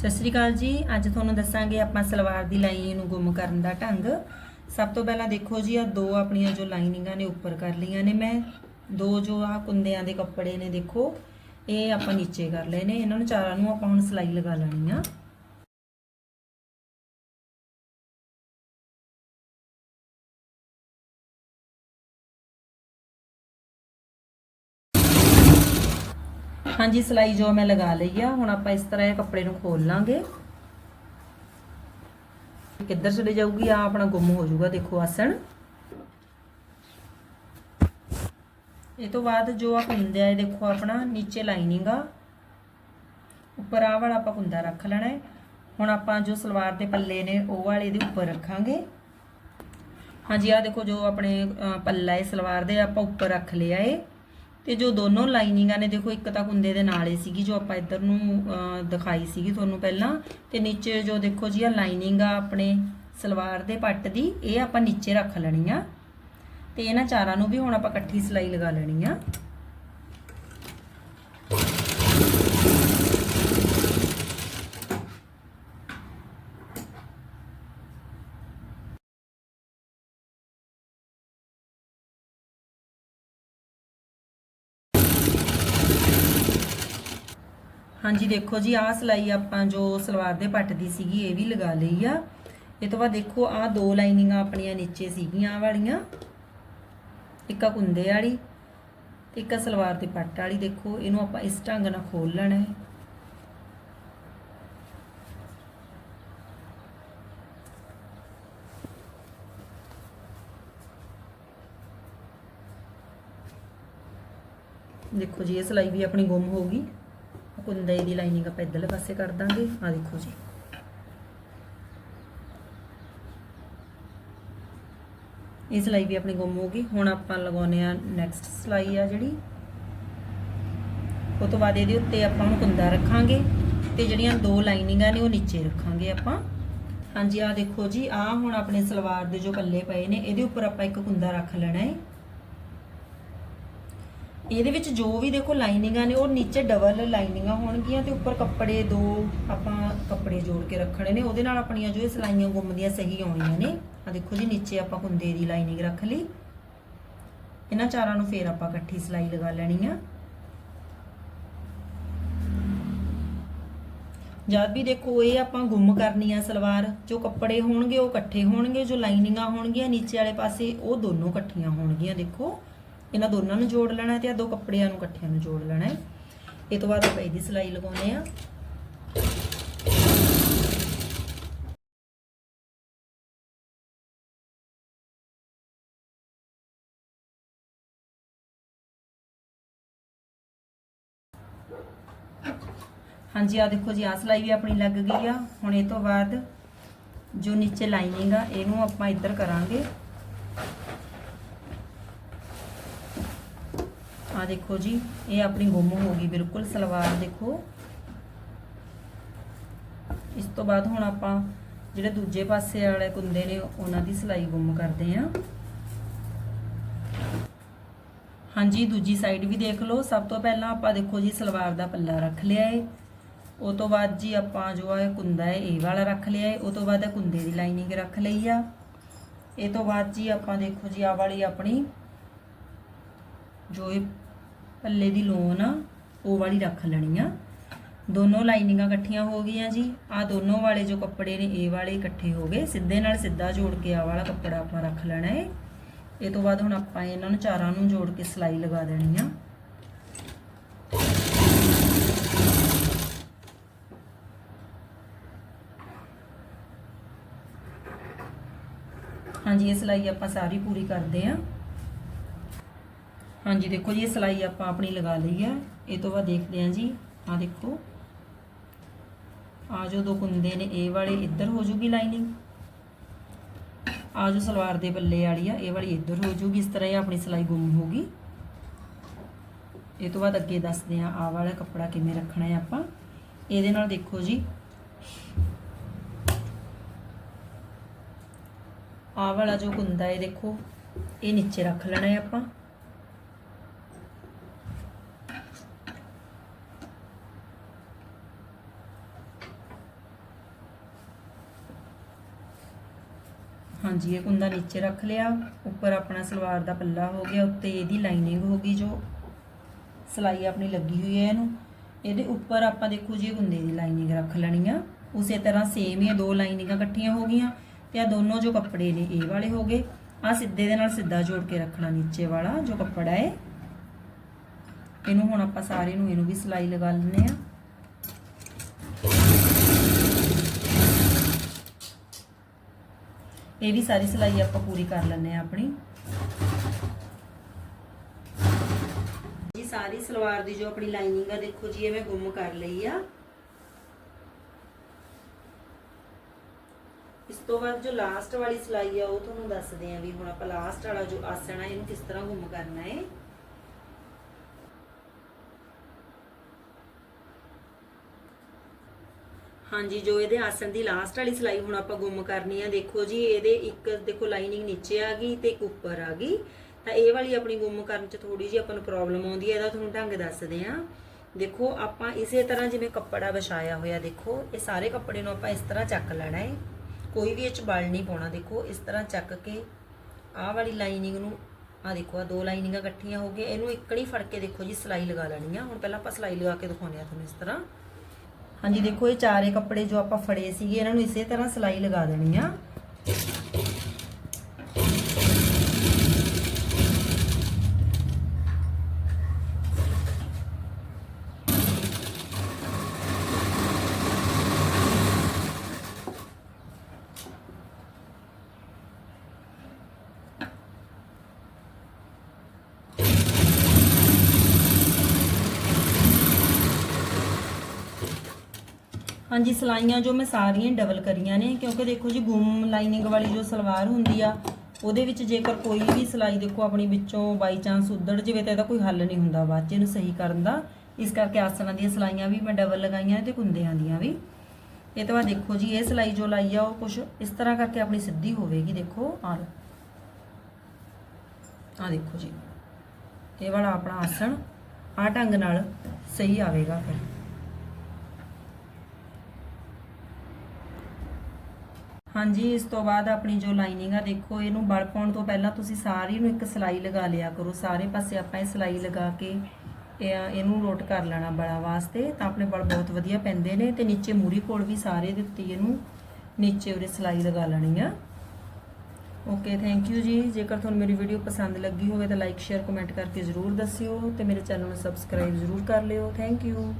ਸਤਿ ਸ੍ਰੀ ਅਕਾਲ ਜੀ। ਅੱਜ ਤੁਹਾਨੂੰ ਦੱਸਾਂਗੇ ਆਪਾਂ ਸਲਵਾਰ ਦੀ ਲਾਈਨਿੰਗ ਨੂੰ ਗੁੰਮ ਕਰਨ ਦਾ ਢੰਗ। ਸਭ ਤੋਂ ਪਹਿਲਾਂ ਦੇਖੋ ਜੀ ਆ ਦੋ ਆਪਣੀਆਂ ਜੋ ਲਾਈਨਿੰਗਾਂ ਨੇ ਉੱਪਰ ਕਰ ਲਈਆਂ ਨੇ ਮੈਂ। ਦੋ ਜੋ ਆ ਕੁੰਦਿਆਂ ਦੇ ਕੱਪੜੇ ਨੇ ਦੇਖੋ, ਇਹ ਆਪਾਂ ਨੀਚੇ ਕਰ ਲਏ ਨੇ। ਇਹਨਾਂ ਨੂੰ ਚਾਰਾਂ ਨੂੰ ਆਪਾਂ ਹੁਣ ਸਿਲਾਈ ਲਗਾ ਲੈਣੀ ਆ। ਹਾਂਜੀ, ਸਿਲਾਈ ਜੋ ਮੈਂ ਲਗਾ ਲਈ ਆ, ਹੁਣ ਆਪਾਂ ਇਸ ਤਰ੍ਹਾਂ ਇਹ ਕੱਪੜੇ ਨੂੰ ਖੋਲ ਲਾਂਗੇ। ਕਿੱਧਰ ਚਲੇ ਜਾਊਗੀ? ਆ ਆਪਣਾ ਗੁੰਮ ਹੋ ਜਾਊਗਾ, ਦੇਖੋ ਆਸਣ। ਇਹ ਤੋਂ ਬਾਅਦ ਜੋ ਆ ਕੁੰਦਾ ਹੈ ਦੇਖੋ ਆਪਣਾ ਨੀਚੇ ਲਾਈਨਿੰਗ ਆ। ਉੱਪਰ ਆ ਵਾਲਾ ਆਪਾਂ ਕੁੰਦਾ ਰੱਖ ਲੈਣਾ ਹੈ। ਹੁਣ ਆਪਾਂ ਜੋ ਸਲਵਾਰ ਦੇ ਪੱਲੇ ਨੇ, ਉਹ ਵਾਲੇ ਦੇ ਉੱਪਰ ਰੱਖਾਂਗੇ। ਹਾਂਜੀ ਆ ਦੇਖੋ ਜੋ ਆਪਣੇ ਪੱਲਾ ਹੈ, ਸਲਵਾਰ ਦੇ ਆਪਾਂ ਉੱਪਰ ਰੱਖ ਲਿਆ ਏ। ਤੇ ਜੋ ਦੋਨੋਂ ਲਾਈਨਿੰਗਾਂ ਨੇ, ਦੇਖੋ ਇੱਕ ਤਾਂ ਕੁੰਦੇ ਦੇ ਨਾਲ ਹੀ ਸੀਗੀ ਜੋ ਆਪਾਂ ਇੱਧਰ ਨੂੰ ਦਿਖਾਈ ਸੀਗੀ ਤੁਹਾਨੂੰ ਪਹਿਲਾਂ ਤੇ ਨੀਚੇ ਜੋ ਦੇਖੋ ਜੀ ਆ ਲਾਈਨਿੰਗ ਆ ਆਪਣੇ ਸਲਵਾਰ ਦੇ ਪੱਟ ਦੀ, ਇਹ ਆਪਾਂ ਨੀਚੇ ਰੱਖ ਲੈਣੀ ਆ ਤੇ ਇਹਨਾਂ ਚਾਰਾਂ ਨੂੰ ਵੀ ਹੁਣ ਆਪਾਂ ਇਕੱਠੀ ਸਿਲਾਈ ਲਗਾ ਲੈਣੀ ਆ। ਹਾਂਜੀ, ਦੇਖੋ ਜੀ, ਆਹ ਸਿਲਾਈ ਆਪਾਂ ਜੋ ਸਲਵਾਰ ਦੇ ਪੱਟ ਦੀ ਸੀਗੀ, ਇਹ ਵੀ ਲਗਾ ਲਈ ਆ। ਇਹ ਤੋਂ ਬਾਅਦ ਦੇਖੋ, ਆਹ ਦੋ ਲਾਈਨਿੰਗਾਂ ਆਪਣੀਆਂ ਨੀਚੇ ਸੀਗੀਆਂ ਵਾਲੀਆਂ। ਇੱਕ ਆ ਕੁੰਦੇ ਵਾਲੀ ਤੇ ਇੱਕ ਆ ਸਲਵਾਰ ਦੇ ਪੱਟ ਵਾਲੀ। ਦੇਖੋ, ਇਹਨੂੰ ਆਪਾਂ ਇਸ ਢੰਗ ਨਾਲ ਖੋਲ ਲੈਣਾ ਹੈ। ਦੇਖੋ ਜੀ, ਇਹ ਸਿਲਾਈ ਵੀ ਆਪਣੀ ਗੁੰਮ ਹੋ ਗਈ। ਕੁੰਦੇ ਦੀ ਲਾਈਨਿੰਗ ਆਪਾਂ ਇੱਧਰਲੇ ਪਾਸੇ ਕਰ ਦਾਂਗੇ। ਆ ਦੇਖੋ ਜੀ। ਇਹ ਸਿਲਾਈ ਵੀ ਆਪਣੀ ਗੁੰਮ ਹੋ ਗਈ। ਹੁਣ ਆਪਾਂ ਲਗਾਉਨੇ ਆ ਨੈਕਸਟ ਸਿਲਾਈ ਆ ਜਿਹੜੀ। ਉਹ ਤੋਂ ਬਾਅਦ ਇਹਦੇ ਉੱਤੇ ਆਪਾਂ ਹੁਣ ਕੁੰਦਾ ਰੱਖਾਂਗੇ ਤੇ ਜਿਹੜੀਆਂ ਦੋ ਲਾਈਨਿੰਗਾਂ ਨੇ, ਉਹ ਨੀਚੇ ਰੱਖਾਂਗੇ ਆਪਾਂ। ਹਾਂਜੀ ਆ ਦੇਖੋ ਜੀ। ਆ ਹੁਣ ਆਪਣੇ ਸਲਵਾਰ ਦੇ ਜੋ ਪੱਲੇ ਪਏ ਨੇ, ਇਹਦੇ ਉੱਪਰ ਆਪਾਂ ਇੱਕ ਕੁੰਦਾ ਰੱਖ ਲੈਣਾ ਹੈ। ਇਹਦੇ ਵਿੱਚ ਜੋ ਵੀ ਦੇਖੋ ਲਾਈਨਿੰਗਾਂ ਨੇ, ਉਹ ਨੀਚੇ ਡਬਲ ਲਾਈਨਿੰਗਾਂ ਹੋਣਗੀਆਂ ਤੇ ਉੱਪਰ ਕੱਪੜੇ ਦੋ ਆਪਾਂ ਕੱਪੜੇ ਜੋੜ ਕੇ ਰੱਖਣੇ ਨੇ। ਉਹਦੇ ਨਾਲ ਆਪਣੀਆਂ ਜੋ ਇਹ ਸਲਾਈਆਂ ਗੁੰਮਦੀਆਂ ਸਹੀ ਆਉਣੀਆਂ ਨੇ। ਆ ਦੇਖੋ ਜੀ, ਨੀਚੇ ਆਪਾਂ ਹੁੰਦੇ ਦੀ ਲਾਈਨਿੰਗ ਰੱਖ ਲਈ। ਇਹਨਾਂ ਚਾਰਾਂ ਨੂੰ ਫੇਰ ਆਪਾਂ ਇਕੱਠੀ ਸਲਾਈ ਲਗਾ ਲੈਣੀ ਆ। ਜਦ ਵੀ ਦੇਖੋ ਇਹ ਆਪਾਂ ਗੁੰਮ ਕਰਨੀ ਆ ਸਲਵਾਰ, ਜੋ ਕੱਪੜੇ ਹੋਣਗੇ ਉਹ ਇਕੱਠੇ ਹੋਣਗੇ, ਜੋ ਲਾਈਨਿੰਗਾਂ ਹੋਣਗੀਆਂ ਨੀਚੇ ਵਾਲੇ ਪਾਸੇ, ਉਹ ਦੋਨੋਂ ਇਕੱਠੀਆਂ ਹੋਣਗੀਆਂ ਦੇਖੋ। ਇਹਨਾਂ ਦੋਨਾਂ ਨੂੰ ਜੋੜ ਲੈਣਾ ਤੇ ਆ ਦੋ ਕੱਪੜਿਆਂ ਨੂੰ ਇਕੱਠਿਆਂ ਨੂੰ ਜੋੜ ਲੈਣਾ ਹੈ। ਇਹ ਤੋਂ ਬਾਅਦ ਆਪਾਂ ਇਹਦੀ ਸਿਲਾਈ ਲਗਾਉਨੇ ਆ ਹਾਂਜੀ ਆ ਦੇਖੋ ਜੀ ਆ ਸਿਲਾਈ ਵੀ ਆਪਣੀ ਲੱਗ ਗਈ ਆ। ਹੁਣ ਇਹ ਤੋਂ ਬਾਅਦ ਜੋ ਨੀਚੇ ਲਾਈਨਿੰਗ ਆ, ਇਹਨੂੰ ਆਪਾਂ ਇੱਧਰ ਕਰਾਂਗੇ। ਆ ਦੇਖੋ ਜੀ, ਇਹ ਆਪਣੀ ਗੁੰਮ ਹੋ ਗਈ, ਬਿਲਕੁਲ ਸਲਵਾਰ ਦੇਖੋ। ਇਸ ਤੋਂ ਬਾਅਦ ਹੁਣ ਆਪਾਂ ਜਿਹੜੇ ਦੂਜੇ ਪਾਸੇ ਵਾਲੇ ਕੁੰਦੇ ਨੇ, ਉਹਨਾਂ ਦੀ ਸਿਲਾਈ ਗੁੰਮ ਕਰਦੇ ਆ ਹਾਂਜੀ, ਦੂਜੀ ਸਾਈਡ ਵੀ ਦੇਖ ਲਓ। ਸਭ ਤੋਂ ਪਹਿਲਾਂ ਆਪਾਂ ਦੇਖੋ ਜੀ, ਸਲਵਾਰ ਦਾ ਪੱਲਾ ਰੱਖ ਲਿਆ ਏ। ਉਹ ਤੋਂ ਬਾਅਦ ਜੀ ਆਪਾਂ ਜੋ ਹੈ ਕੁੰਦਾ ਹੈ, ਇਹ ਵਾਲਾ ਰੱਖ ਲਿਆ ਏ। ਉਹ ਤੋਂ ਬਾਅਦ ਇਹ ਕੁੰਦੇ ਦੀ ਲਾਈਨਿੰਗ ਰੱਖ ਲਈ ਆ। ਇਹ ਤੋਂ ਬਾਅਦ ਜੀ ਆਪਾਂ ਦੇਖੋ ਜੀ ਆ ਵਾਲੀ ਆਪਣੀ ਜੋ ਇਹ ਪੱਲੇ ਦੀ ਲੋਨ ਆ ਉਹ ਵਾਲੀ ਰੱਖ ਲੈਣੀ ਆ। ਦੋਨੋਂ ਲਾਈਨਿੰਗਾਂ ਇਕੱਠੀਆਂ ਹੋ ਗਈਆਂ ਜੀ। ਆ ਦੋਨੋਂ ਵਾਲੇ ਜੋ ਕੱਪੜੇ ਨੇ, ਇਹ ਵਾਲੇ ਇਕੱਠੇ ਹੋ ਗਏ। ਸਿੱਧੇ ਨਾਲ ਸਿੱਧਾ ਜੋੜ ਕੇ ਆ ਵਾਲਾ ਕੱਪੜਾ ਆਪਾਂ ਰੱਖ ਲੈਣਾ ਹੈ ਇਹ ਤੋਂ ਬਾਅਦ ਹੁਣ ਆਪਾਂ ਇਹਨਾਂ ਨੂੰ ਚਾਰਾਂ ਨੂੰ ਜੋੜ ਕੇ ਸਿਲਾਈ ਲਗਾ ਦੇਣੀ ਆ। ਹਾਂਜੀ, ਇਹ ਸਿਲਾਈ ਆਪਾਂ ਸਾਰੀ ਪੂਰੀ ਕਰਦੇ ਆ। ਹਾਂਜੀ, ਦੇਖੋ ਜੀ, ਇਹ ਸਿਲਾਈ ਆਪਾਂ ਆਪਣੀ ਲਗਾ ਲਈ ਆ। ਇਹ ਤੋਂ ਬਾਅਦ ਦੇਖਦੇ ਆ ਜੀ। ਆ ਦੇਖੋ। ਆ ਜੋ ਦੋ ਕੁੰਦੇ ਨੇ, ਇਹ ਵਾਲੇ ਇੱਧਰ ਹੋ ਜੂਗੀ ਲਾਈਨਿੰਗ ਆ ਜੋ ਸਲਵਾਰ ਦੇ ਬੱਲੇ ਵਾਲੀ ਆ, ਇਹ ਵਾਲੀ ਇੱਧਰ ਹੋ ਜੂਗੀ। ਇਸ ਤਰ੍ਹਾਂ ਇਹ ਆਪਣੀ ਸਿਲਾਈ ਗੁੰਮ ਹੋਗੀ ਇਹ ਤੋਂ ਬਾਅਦ ਅੱਗੇ ਦੱਸਦੇ ਆ ਆ ਵਾਲਾ ਕੱਪੜਾ ਕਿਵੇਂ ਰੱਖਣਾ ਹੈ ਆਪਾਂ। ਇਹਦੇ ਨਾਲ ਦੇਖੋ ਜੀ। ਆ ਵਾਲਾ ਜੋ ਕੁੰਦਾ ਹੈ, ਦੇਖੋ, ਇਹ ਨੀਚੇ ਰੱਖ ਲੈਣਾ ਹੈ ਆਪਾਂ। ਹਾਂਜੀ, ਇਹ ਕੁੰਦਾ ਨੀਚੇ ਰੱਖ ਲਿਆ। ਉੱਪਰ ਆਪਣਾ ਸਲਵਾਰ ਦਾ ਪੱਲਾ ਹੋ ਗਿਆ, ਉੱਤੇ ਇਹਦੀ ਲਾਈਨਿੰਗ ਹੋ ਗਈ ਜੋ ਸਲਾਈ ਆਪਣੀ ਲੱਗੀ ਹੋਈ ਹੈ ਇਹਨੂੰ। ਇਹਦੇ ਉੱਪਰ ਆਪਾਂ ਦੇਖੋ ਜੀ ਇਹ ਕੁੰਦੇ ਦੀ ਲਾਈਨਿੰਗ ਰੱਖ ਲੈਣੀ ਆ, ਉਸੇ ਤਰ੍ਹਾਂ ਸੇਮ ਹੀ ਦੋ ਲਾਈਨਿੰਗਾਂ ਇਕੱਠੀਆਂ ਹੋ ਗਈਆਂ ਤੇ ਆ ਦੋਨੋਂ ਜੋ ਕੱਪੜੇ ਨੇ ਇਹ ਵਾਲੇ ਹੋ ਗਏ। ਆ ਸਿੱਧੇ ਦੇ ਨਾਲ ਸਿੱਧਾ ਜੋੜ ਕੇ ਰੱਖਣਾ ਨੀਚੇ ਵਾਲਾ ਜੋ ਕੱਪੜਾ ਹੈ। ਇਹਨੂੰ ਹੁਣ ਆਪਾਂ ਸਾਰੇ ਨੂੰ ਇਹਨੂੰ ਵੀ ਸਲਾਈ ਲਗਾ ਲੈਂਦੇ ਆ ਇਹ ਵੀ ਸਾਰੀ ਸਿਲਾਈ ਆਪਾਂ ਪੂਰੀ ਕਰ ਲੈਂਦੇ ਆ ਆਪਣੀ। ਜੀ ਸਾਰੀ ਸਲਵਾਰ ਦੀ ਜੋ ਆਪਣੀ ਲਾਈਨਿੰਗ ਆ, ਦੇਖੋ ਜੀ, ਇਹ ਮੈਂ ਗੁੰਮ ਕਰ ਲਈ ਆ। ਇਸ ਤੋਂ ਬਾਅਦ ਜੋ ਲਾਸਟ ਵਾਲੀ ਸਿਲਾਈ ਆ, ਉਹ ਤੁਹਾਨੂੰ ਦੱਸਦੇ ਆ ਵੀ ਹੁਣ ਆਪਾਂ ਲਾਸਟ ਵਾਲਾ ਜੋ ਆਸਣ ਆ, ਇਹਨੂੰ ਕਿਸ ਤਰ੍ਹਾਂ ਗੁੰਮ ਕਰਨਾ ਹੈ ਹਾਂਜੀ, ਜੋ ਇਹਦੇ ਆਸਣ ਦੀ ਲਾਸਟ ਵਾਲੀ ਸਲਾਈ ਹੁਣ ਆਪਾਂ ਗੁੰਮ ਕਰਨੀ ਆ, ਦੇਖੋ ਜੀ, ਇਹਦੇ ਇੱਕ ਦੇਖੋ ਲਾਈਨਿੰਗ ਨੀਚੇ ਆ ਗਈ ਤੇ ਇੱਕ ਉੱਪਰ ਆ ਗਈ। ਤਾਂ ਇਹ ਵਾਲੀ ਆਪਣੀ ਗੁੰਮ ਕਰਨ ਚ ਥੋੜੀ ਜਿਹੀ ਆਪਾਂ ਨੂੰ ਪ੍ਰੋਬਲਮ ਆਉਂਦੀ ਹੈ ਇਹਦਾ ਤੁਹਾਨੂੰ ਢੰਗ ਦੱਸਦੇ ਆ। ਦੇਖੋ, ਆਪਾਂ ਇਸੇ ਤਰ੍ਹਾਂ ਜਿਵੇਂ ਕੱਪੜਾ ਵਿਛਾਇਆ ਹੋਇਆ, ਦੇਖੋ, ਇਹ ਸਾਰੇ ਕੱਪੜੇ ਨੂੰ ਆਪਾਂ ਇਸ ਤਰ੍ਹਾਂ ਚੱਕ ਲੈਣਾ ਹੈ ਕੋਈ ਵੀ ਇਹ ਚ ਬਲ ਨਹੀਂ ਪਾਉਣਾ, ਦੇਖੋ, ਇਸ ਤਰ੍ਹਾਂ ਚੱਕ ਕੇ ਆਹ ਵਾਲੀ ਲਾਈਨਿੰਗ ਨੂੰ ਆ ਦੇਖੋ ਆ ਦੋ ਲਾਈਨਿੰਗਾਂ ਇਕੱਠੀਆਂ ਹੋ ਗਈਆਂ, ਇਹਨੂੰ ਇੱਕੜੀ ਫੜ ਕੇ ਦੇਖੋ ਜੀ ਸਲਾਈ ਲਗਾ ਲੈਣੀ ਆ। ਹੁਣ ਪਹਿਲਾਂ ਆਪਾਂ ਸਲਾਈ ਲਗਾ ਕੇ ਦਿਖਾਉਂਦੇ ਆ ਤੁਹਾਨੂੰ ਇਸ ਤਰ੍ਹਾਂ। ਹਾਂਜੀ, ਦੇਖੋ, ਇਹ ਚਾਰੇ ਕੱਪੜੇ ਜੋ ਆਪਾਂ ਫੜੇ ਸੀਗੇ, ਇਹਨਾਂ ਨੂੰ ਇਸੇ ਤਰ੍ਹਾਂ ਸਿਲਾਈ ਲਗਾ ਦੇਣੀ ਆ। ਹਾਂਜੀ, ਸਲਾਈਆਂ ਜੋ ਮੈਂ ਸਾਰੀਆਂ ਡਬਲ ਕਰੀਆਂ ਨੇ, ਕਿਉਂਕਿ ਦੇਖੋ ਜੀ ਗੁੰਮ ਲਾਈਨਿੰਗ ਵਾਲੀ ਜੋ ਸਲਵਾਰ ਹੁੰਦੀ ਆ, ਉਹਦੇ ਵਿੱਚ ਜੇਕਰ ਕੋਈ ਵੀ ਸਲਾਈ ਦੇਖੋ ਆਪਣੀ ਵਿੱਚੋਂ ਬਾਈ ਚਾਂਸ ਉਧੜ ਜਾਵੇ ਤਾਂ ਇਹਦਾ ਕੋਈ ਹੱਲ ਨਹੀਂ ਹੁੰਦਾ ਬਾਅਦ ਚ ਇਹਨੂੰ ਸਹੀ ਕਰਨ ਦਾ। ਇਸ ਕਰਕੇ ਆਸਣਾਂ ਦੀਆਂ ਸਲਾਈਆਂ ਵੀ ਮੈਂ ਡਬਲ ਲਗਾਈਆਂ ਨੇ ਤੇ ਕੁੰਦਿਆਂ ਦੀਆਂ ਵੀ। ਇਹ ਤੋਂ ਬਾਅਦ ਦੇਖੋ ਜੀ, ਇਹ ਸਲਾਈ ਜੋ ਲਾਈ ਆ, ਉਹ ਕੁਝ ਇਸ ਤਰ੍ਹਾਂ ਕਰਕੇ ਆਪਣੀ ਸਿੱਧੀ ਹੋਵੇਗੀ, ਦੇਖੋ ਆ ਲਓ ਆ ਦੇਖੋ ਜੀ, ਇਹ ਵਾਲਾ ਆਪਣਾ ਆਸਣ ਆ ਢੰਗ ਨਾਲ ਸਹੀ ਆਵੇਗਾ ਫਿਰ। ਹਾਂਜੀ, ਇਸ ਤੋਂ ਬਾਅਦ ਆਪਣੀ ਜੋ ਲਾਈਨਿੰਗ ਆ, ਦੇਖੋ, ਇਹਨੂੰ ਬਲ ਪਾਉਣ ਤੋਂ ਪਹਿਲਾਂ ਤੁਸੀਂ ਸਾਰੀ ਨੂੰ ਇੱਕ ਸਲਾਈ ਲਗਾ ਲਿਆ ਕਰੋ। ਸਾਰੇ ਪਾਸੇ ਆਪਾਂ ਇਹ ਸਲਾਈ ਲਗਾ ਕੇ ਇਹ, ਇਹਨੂੰ ਰੋਟ ਕਰ ਲੈਣਾ ਬਲਾਂ ਵਾਸਤੇ। ਤਾਂ ਆਪਣੇ ਬਲ ਬਹੁਤ ਵਧੀਆ ਪੈਂਦੇ ਨੇ ਤੇ ਨੀਚੇ ਮੂਰੀ ਕੋਲ ਵੀ ਸਾਰੇ ਦਿੱਤੀ ਇਹਨੂੰ ਨੀਚੇ ਉਰੇ ਸਲਾਈ ਲਗਾ ਲੈਣੀ ਆ। ਓਕੇ ਥੈਂਕ ਯੂ ਜੀ। ਜੇਕਰ ਤੁਹਾਨੂੰ ਮੇਰੀ ਵੀਡੀਓ ਪਸੰਦ ਲੱਗੀ ਹੋਵੇ ਤਾਂ ਲਾਈਕ ਸ਼ੇਅਰ ਕਮੈਂਟ ਕਰਕੇ ਜ਼ਰੂਰ ਦੱਸਿਓ ਤੇ ਮੇਰੇ ਚੈਨਲ ਨੂੰ ਸਬਸਕ੍ਰਾਈਬ ਜ਼ਰੂਰ ਕਰ ਲਿਓ। Thank you